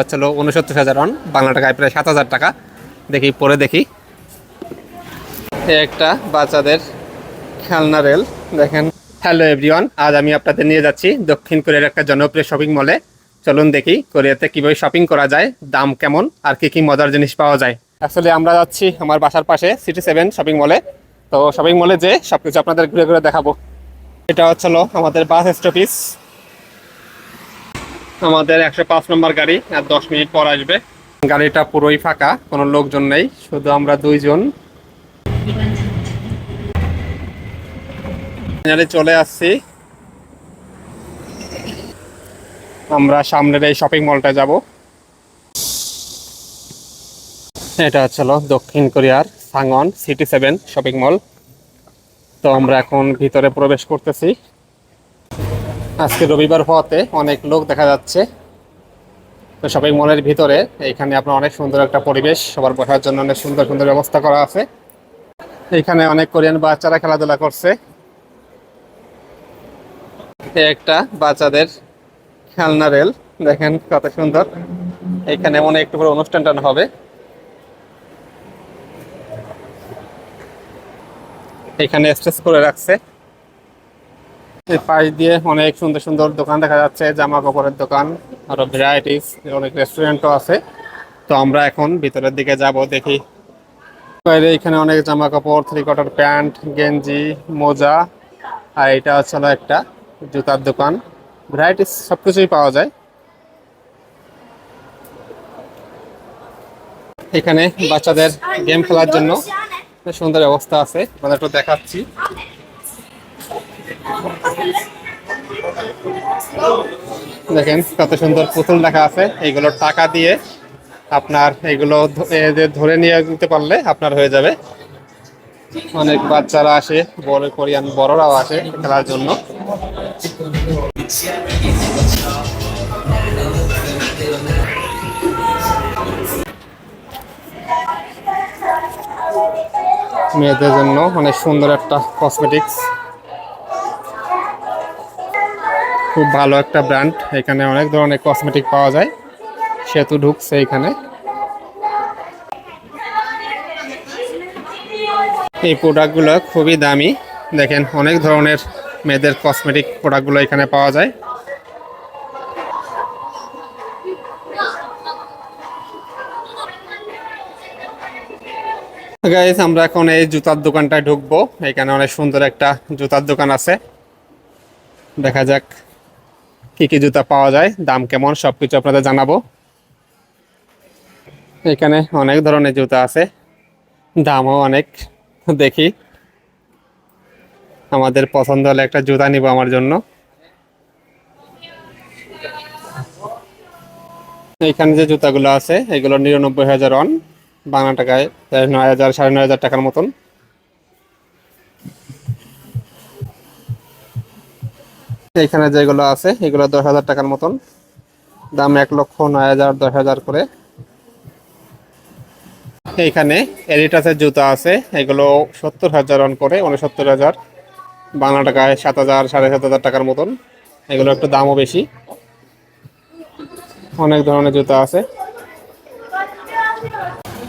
হচ্ছিল উনসত্তর হাজার অন, বাংলা টাকায় প্রায় সাত হাজার টাকা। দেখি, পরে দেখি। একটা বাচ্চাদের খেলনা রেল, দেখেন। হ্যালো এভরিওয়ান আজ আমি আপনাদের নিয়ে যাচ্ছি দক্ষিণ কোরিয়ার একটা জনপ্রিয় শপিং মলে চলুন দেখি কোরিয়াতে কীভাবে শপিং করা যায়, দাম কেমন, আর কি কি মজার জিনিস পাওয়া যায়। আসলে আমরা যাচ্ছি আমার বাসার পাশে সিটি সেভেন শপিং মলে তো শপিং মলে যে সব কিছু আপনাদের ঘুরে ঘুরে দেখাবো। এটা হচ্ছিল আমাদের বাস স্টপিস আমাদের একশো পাঁচ নম্বর গাড়ি আর দশ মিনিট পর আসবে। গাড়িটা পুরোই ফাঁকা, কোনো লোকজন নেই, শুধু আমরা দুইজন। চলে আসছি। আমরা সামনের এই শপিং মলটা যাব। এটা হচ্ছিল দক্ষিণ কোরিয়ার Changwon city seven shopping mall তো আমরা এখন ভিতরে প্রবেশ করতেছি। আজকে রবিবার হওয়াতে অনেক লোক দেখা যাচ্ছে। তো শপিং মলের ভিতরে, এখানে আপনার অনেক সুন্দর একটা পরিবেশ, সবার বসার জন্য অনেক সুন্দর সুন্দর ব্যবস্থা করা আছে। এখানে অনেক কোরিয়ান বাচ্চারা খেলাধুলা করছে। একটা বাচ্চাদের খেলনা রেল, দেখেন কত সুন্দর। এখানে মনে একটু করে অনুষ্ঠান টান হবে। এখানে স্টেজ করে রাখছে। এই পাশ দিয়ে অনেক সুন্দর সুন্দর দোকান দেখা যাচ্ছে, জামা কাপড়ের দোকান, আরও ভ্যারাইটিস অনেক রেস্টুরেন্টও আছে। তো আমরা এখন ভিতরের দিকে যাব, দেখি। বাইরে এখানে অনেক জামা কাপড় থ্রি কোয়ার্টার প্যান্ট গেঞ্জি, মোজা, আর এটা হচ্ছে একটা জুতার দোকান। ভ্যারাইটিস সব কিছুই পাওয়া যায়। এখানে বাচ্চাদের গেম খেলার জন্য সুন্দর ব্যবস্থা আছে আপনাদের একটু দেখাচ্ছি। দেখেন কত সুন্দর পুতুল দেখা আছে। এইগুলো টাকা দিয়ে আপনার এগুলো ধরে নিয়ে নিতে পারলে আপনার হয়ে যাবে। অনেক বাচ্চারা আসে, বড় কোরিয়ান বড়রাও আসে খেলার জন্য। মেয়েদের জন্য অনেক সুন্দর একটা কসমেটিক্স খুব ভালো একটা ব্র্যান্ড। এখানে অনেক ধরনের কসমেটিক পাওয়া যায়। সেতু ঢুকছে এখানে। এই প্রোডাক্টগুলো খুবই দামি। দেখেন, অনেক ধরনের মেয়েদের কসমেটিক প্রোডাক্টগুলো এখানে পাওয়া যায়। গাইজ আমরা এখন এই জুতার দোকানটায় ঢুকবো। এখানে অনেক সুন্দর একটা জুতার দোকান আছে। দেখা যাক। কি কি জুতা পাওয়া যায়, দাম কেমন সব কিছু আপনাদের জানাব। এখানে অনেক ধরনের জুতা আছে, দামও অনেক, দেখি। আমাদের পছন্দ হলে একটা জুতা নিব আমার জন্য। এইখানে যে জুতাগুলো আছে, এগুলো নিরানব্বই হাজার অন বাংলা টাকায়, নয় হাজার, সাড়ে নয় হাজার টাকার মতন। এইখানে যেগুলো আছে, এগুলো দশ হাজার টাকার মতন। দাম এক লক্ষ নয় হাজার, দশ হাজার করে। এইখানে এডিটাসের জুতা আছে, এগুলো সত্তর হাজার অন করে, উনসত্তর হাজার। বাংলা টাকায় সাত হাজার, সাড়ে সাত হাজার টাকার মতন। এগুলো একটু দামও বেশি। অনেক ধরনের জুতা আছে।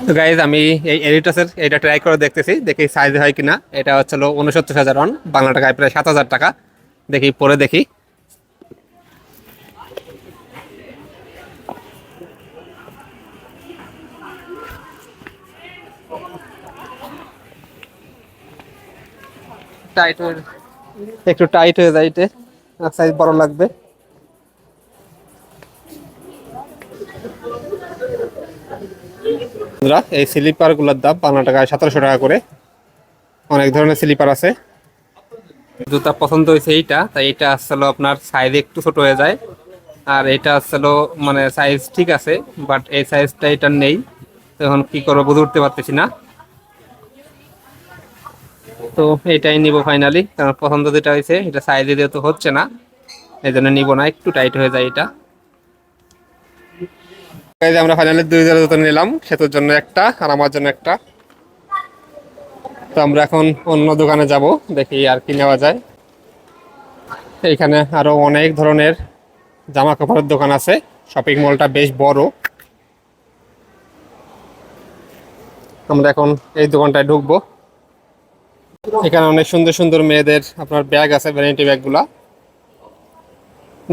তো গাইজ আমি এই এডিটাসের এটা ট্রাই করে দেখতেছি, দেখি সাইজ হয় কিনা। এটা হচ্ছে উনসত্তর হাজার অন বাংলা টাকায় প্রায় সাত হাজার টাকা। দেখি পরে দেখি। টাইট হয়ে একটু টাইট হয়ে যায় এটা। সাইজ বড় লাগবে। এই স্লিপারগুলোর দাম বাংলা টাকায় সতেরোশো টাকা করে। অনেক ধরনের স্লিপার আছে। জুতা পছন্দ হয়েছে এইটা তাই এটা আসলে আপনার সাইজ একটু ছোট হয়ে যায়। আর এটা আসলে মানে সাইজ ঠিক আছে বাট এই সাইজটা এটা নেই। তো এখন কি করব বুঝে উঠতে পারতেছি না। তো এটাই নিব ফাইনালি কারণ পছন্দ যেটা হয়েছে, এটা সাইজে যেহেতু হচ্ছে না, এই জন্য নিব না, একটু টাইট হয়ে যায় এটা। আমরা ফাইনালি দুই জোড়া জুতো নিলাম, সেতুর জন্য একটা আর আমার জন্য একটা। তো আমরা এখন অন্য দোকানে যাব, দেখি আর কি নেওয়া যায়। এইখানে আরও অনেক ধরনের জামা কাপড়ের দোকান আছে। শপিং মলটা বেশ বড়। আমরা এখন এই দোকানটায় ঢুকবো। এখানে অনেক সুন্দর সুন্দর মেয়েদের আপনার ব্যাগ আছে ভ্যারাইটি ব্যাগগুলা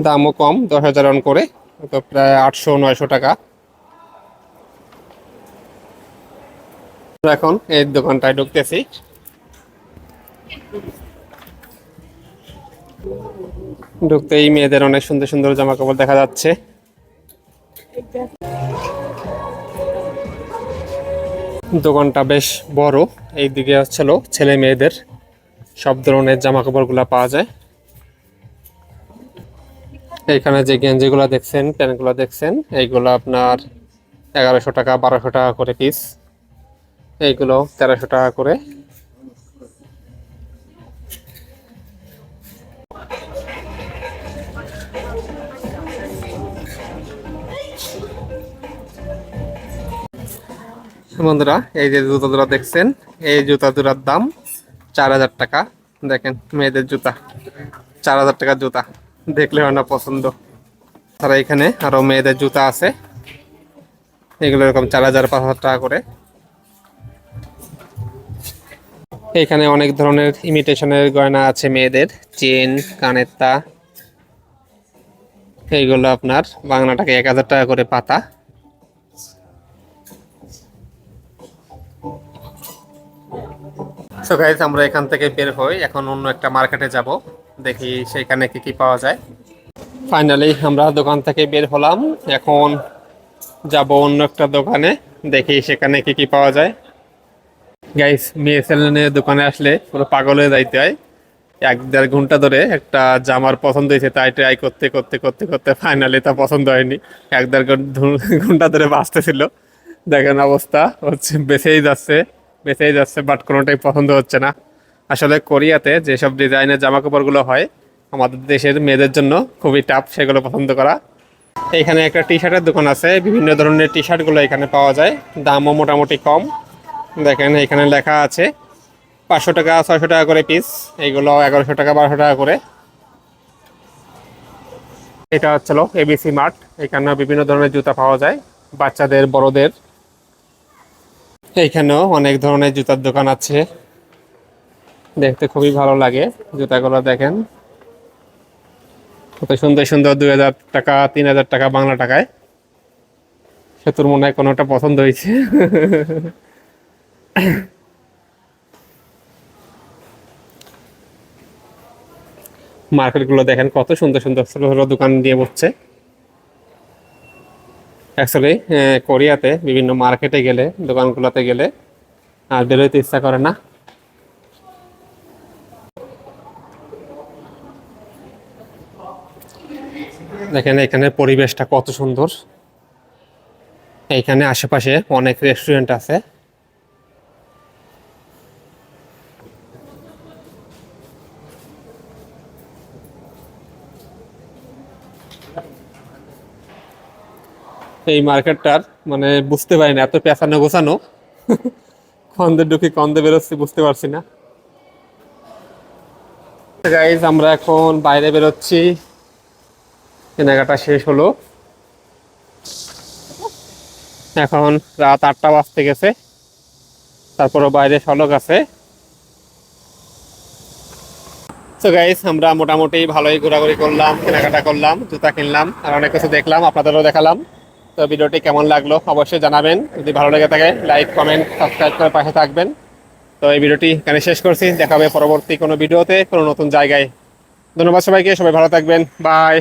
দামও কম, দশ হাজার রান করে, তো প্রায় আটশো, নয়শো টাকা। এখন এই দোকানটায় ঢুকতেছি। ঢুকতেই মেয়েদের অনেক সুন্দর সুন্দর জামা কাপড় দেখা যাচ্ছে। দোকানটা বেশ বড় এই দিকে হচ্ছিল ছেলে মেয়েদের সব ধরনের জামা কাপড়গুলো পাওয়া যায়। এখানে যে গেঞ্জিগুলো দেখছেন, প্যান্টগুলো দেখছেন, এইগুলো আপনার এগারোশো টাকা, বারোশো টাকা করে পিস এইগুলো তেরোশো টাকা করে। বন্ধুরা, এই যে জুতা জোড়া দেখছেন, এই জুতা জোড়ার দাম চার হাজার টাকা। দেখেন, মেয়েদের জুতা, চার হাজার টাকার জুতা, দেখলে হয় না পছন্দ। তারা এখানে আরও মেয়েদের জুতা আছে। এগুলো এরকম চার হাজার, পাঁচ হাজার টাকা করে। এখানে অনেক ধরনের ইমিটেশনের গয়না আছে মেয়েদের চেন কানের তা এইগুলো আপনার বাংলা টাকা এক হাজার টাকা করে পাতা। সো গাইজ আমরা এখান থেকে বের হই এখন অন্য একটা মার্কেটে যাব দেখি সেখানে কি কি পাওয়া যায়। ফাইনালি আমরা দোকান থেকে বের হলাম এখন যাব অন্য একটা দোকানে দেখি সেখানে কি কি পাওয়া যায়। গাইস মেয়ে সেলেনের দোকানে আসলে পুরো পাগল হয়ে যাইতে হয়। এক দেড় ঘণ্টা ধরে একটা জামার পছন্দ হয়েছে, তাই ট্রাই করতে করতে করতে করতে ফাইনালি তা পছন্দ হয়নি। এক দেড় ঘন- ঘণ্টা ধরে বাঁচতেছিল। দেখেন অবস্থা, হচ্ছে বেঁচেই যাচ্ছে বেঁচেই যাচ্ছে বাট কোনোটাই পছন্দ হচ্ছে না। আসলে কোরিয়াতে যেসব ডিজাইনের জামা কাপড়গুলো হয়, আমাদের দেশের মেয়েদের জন্য খুবই টাফ সেগুলো পছন্দ করা। এখানে একটা টি শার্টের দোকান আছে, বিভিন্ন ধরনের টি শার্টগুলো এখানে পাওয়া যায়। দামও মোটামুটি কম। দেখেন, এখানে লেখা আছে পাঁচশো টাকা, ছয়শো টাকা করে পিস এইগুলো এগারোশো টাকা, বারোশো টাকা করে। এটা হচ্ছিল এবিসি মার্ট এখানে বিভিন্ন ধরনের জুতা পাওয়া যায়, বাচ্চাদের, বড়দের। এইখানেও অনেক ধরনের জুতার দোকান আছে। দেখতে খুবই ভালো লাগে জুতাগুলো, দেখেন। কত সুন্দর সুন্দর দুই হাজার টাকা, তিন হাজার টাকা বাংলা টাকায়। সেতুর মনে হয় কোনোটা পছন্দ হয়েছে। মার্কেটগুলো দেখেন কত সুন্দর সুন্দর দোকান দিয়ে বসছে। অ্যাকচুয়ালি কোরিয়াতে বিভিন্ন মার্কেটে গেলে, দোকানগুলোতে গেলে আর বেরোতে ইচ্ছা করে না। দেখেন এখানে পরিবেশটা কত সুন্দর। এইখানে আশেপাশে অনেক রেস্টুরেন্ট আছে। এই মার্কেটটার মানে বুঝতে পারি না, এত পেঁচানো গোছানো। কন্দে ঢুকে কন্দে বেরোচ্ছি, বুঝতে পারছি না। গাইজ আমরা এখন বাইরে বেরোচ্ছি। কেনাকাটা শেষ হলো। এখন রাত আটটা বাজতে গেছে। তারপরও বাইরে সলক আছে। তো গাইস আমরা মোটামুটি ভালোই ঘোরাঘুরি করলাম, কেনাকাটা করলাম, জুতা কিনলাম, আর অনেক কিছু দেখলাম, আপনাদেরও দেখালাম। তো ভিডিওটি কেমন লাগল অবশ্যই জানাবেন। যদি ভালো লেগে থাকে লাইক কমেন্ট সাবস্ক্রাইব করে পাশে থাকবেন। তো এই ভিডিওটি এখানে শেষ করছি। দেখাবে পরবর্তী কোনো ভিডিওতে কোনো নতুন জায়গায়। ধন্যবাদ সবাইকে। সবাই ভালো থাকবেন। বাই